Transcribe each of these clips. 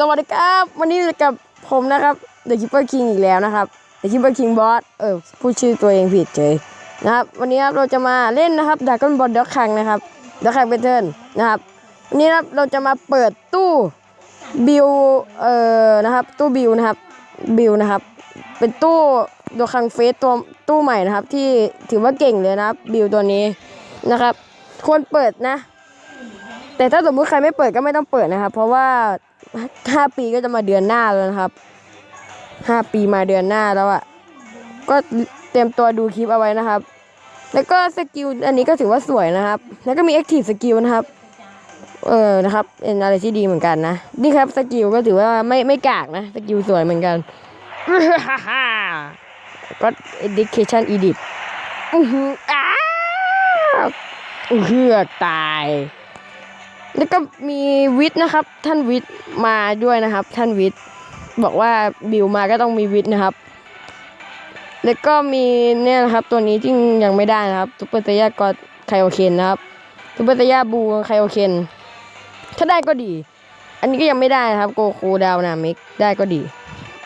สวัสดีครับ วันนี้กับผมนะครับ The Keeper King อีกแล้วนะครับ The Keeper King Boss เออพูดชื่อตัวเองผิดเฉยนะครับ วันนี้ครับเราจะมาเล่นนะครับด a ก o n บอลด็อกคังนะครับด็อกคังเบเทิลนะครับวันนี้นะครับเราจะมาเปิดตู้บิวเอ่อนะครับ ตู้บิวนะครับบิวนะครับ เป็นตู้ด็อกคังเฟสตัวตู้ใหม่นะครับ ที่ถือว่าเก่งเลยนะครับบิวตัวนี้นะครับควรเปิดนะ แต่ถ้าสมมุติใครไม่เปิดก็ไม่ต้องเปิดนะครับ เพราะว่า ห้าปีก็จะมาเดือนหน้าแล้วนะครับห้าปีมาเดือนหน้าแล้วอะ่ะ ก็เตรียมตัวดูคลิปเอาไว้นะครับ แล้วก็สกิลอันนี้ก็ถือว่าสวยนะครับ แล้วก็มีแอคทีฟสกิลนะครับ เออนะครับเป็นอะไรที่ดีเหมือนกันนะ นี่ครับสกิลก็ถือว่าไม่ไม่กากนะสกิลสวยเหมือนกันก็ education edit อื้อหืออ้าวเฮือกตาย แล้วก็มีวิทย์นะครับ ท่านวิทย์มาด้วยนะครับ ท่านวิทย์บอกว่าบิวมาก็ต้องมีวิทย์นะครับ แล้วก็มีเนี่ยนะครับ ตัวนี้ที่ยังไม่ได้นะครับซุปเปอร์เตยากอดไคโอเคนนะครับซุปเปอร์เตยาบูไคโอเคนถ้าได้ก็ดี อันนี้ก็ยังไม่ได้นะครับ โกคูดาวนามิกได้ก็ดี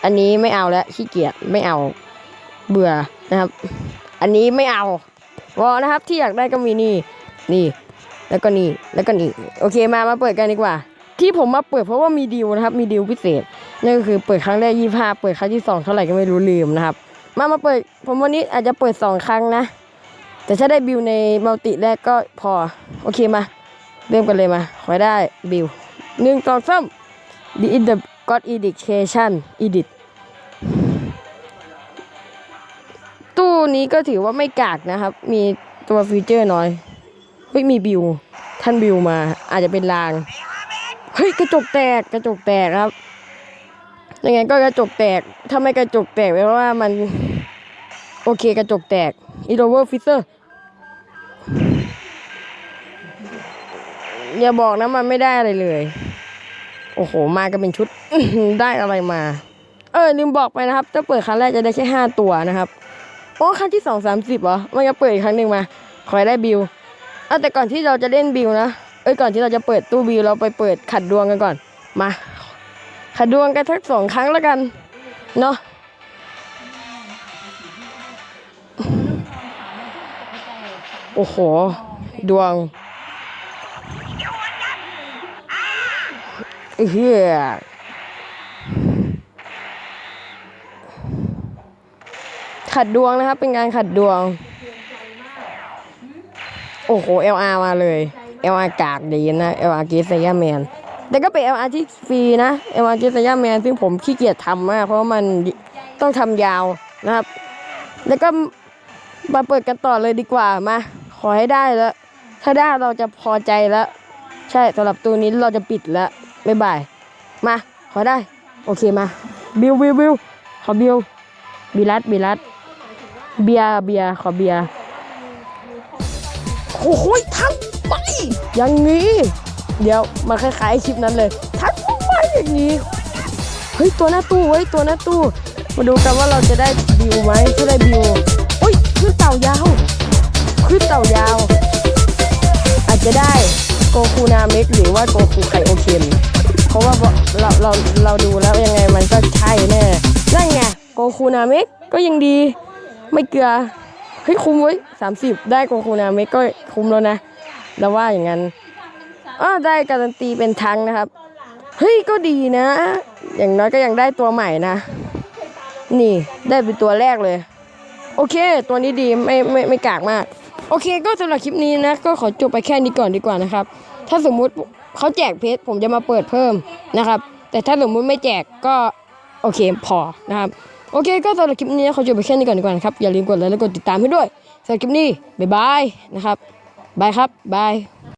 อันนี้ไม่เอาแล้วขี้เกียจไม่เอาเบื่อนะครับ อันนี้ไม่เอาวอนะครับที่อยากได้ก็มีนี่นี่ แล้วก็นี่แล้วก็นี่โอเคมามาเปิดกันดีกว่า ที่ผมมาเปิดเพราะว่ามีดีลนะครับ มีดีลพิเศษนั่นก็คือเปิดครั้งแรกยี่ห้าเปิดครั้งที่สองเท่าไหร่ก็ไม่รู้ลืมนะครับ มามาเปิด ผมวันนี้อาจจะเปิดสองครั้งนะ แต่ถ้าได้บิลในมัลติแรกก็พอ โอเคมา เริ่มกันเลยมาขอได้บิลหนึ่งสองสาม The in the God Education Edit ตู้นี้ก็ถือว่าไม่กากนะครับ มีตัวฟีเจอร์น้อย เฮ้ยมีบิว ท่านบิวมา อาจจะเป็นลาง เฮ้ยกระจกแตกกระจกแตกครับ ยังไงก็กระจกแตก ถ้าไม่กระจกแตกแปลว่ามัน โอเคกระจกแตกอีโรเวอร์ฟิเซอร์อย่าบอกนะมันไม่ได้อะไรเลย โอ้โห มากันเป็นชุด ได้อะไรมา เออลืมบอกไปนะครับ ถ้าเปิดครั้งแรกจะได้แค่ห้าตัวนะครับ โอ้ครั้งที่สองสามสิบเหรอ มันจะเปิดอีกครั้งหนึ่งมา ขอได้บิว อาแต่ก่อนที่เราจะเล่นบิวนะ เอ้ยก่อนที่เราจะเปิดตู้บิวเราไปเปิดขัดดวงกันก่อน มา ขัดดวงกันทักสองครั้งแล้วกัน เนาะโอ้โห ดวงเฮียขัดดวงนะครับ เป็นการขัดดวง โอ้โห LR มาเลย LR กากดีนะ LR เกสยาแมนแต่ก็เป็น LR ที่ฟรีนะ LR เกสยาแมนซึ่งผมขี้เกียจทำมาก เพราะมันต้องทำยาวนะครับ แล้วก็มาเปิดกันต่อเลยดีกว่ามา ขอให้ได้แล้วถ้าได้เราจะพอใจแล้ว ใช่สำหรับตัวนี้เราจะปิดแล้วบ๊ายบาย มา ขอได้ โอเคมา บิวบิวบิวขอบิวบิลัดบิลัดเบียเบียขอเบียร์ โอ้โหทั้งไปอย่างนี้ เดี๋ยวมันคล้ายๆคลิปนั้นเลย ทั้งไปอย่างนี้ เฮ้ยตัวหน้าตู้เว้ยตัวหน้าตู้ มาดูกันว่าเราจะได้บิวไหมถ้าได้บิวเฮ้ยขึ้นเต่ายาวขึ้นเต่ายาว อาจจะได้โกคูนาเมกหรือว่าโกคูไคโอเคนเพราะว่าเราเราเราดูแล้วยังไงมันก็ใช่แน่นั่นไงโกคูนาเมกก็ยังดี ไม่เกลือ ฮ้ยคุ้มเว้ยสามสิบได้โกคูนาเมกก็คุ้มแล้วนะเราว่าอย่างนั้นอ้อได้การันตีเป็นทั้งนะครับ เฮ้ยก็ดีนะ อย่างน้อยก็ยังได้ตัวใหม่นะ นี่ได้เป็นตัวแรกเลย โอเค ตัวนี้ดีไม่ไม่ไม่กากมาก โอเค ก็สำหรับคลิปนี้นะ ก็ขอจบไปแค่นี้ก่อนดีกว่านะครับ ถ้าสมมุติเขาแจกเพชรผมจะมาเปิดเพิ่มนะครับ แต่ถ้าสมมุติไม่แจกก็ โอเคพอนะครับ โอเคก็สำหรับคลิปนี้เขาจบไปแค่นี้ก่อนดีกว่านะครับ อย่าลืมกดไลค์และกดติดตามให้ด้วยสำหรับคลิปนี้ บ๊ายบายนะครับบายครับบาย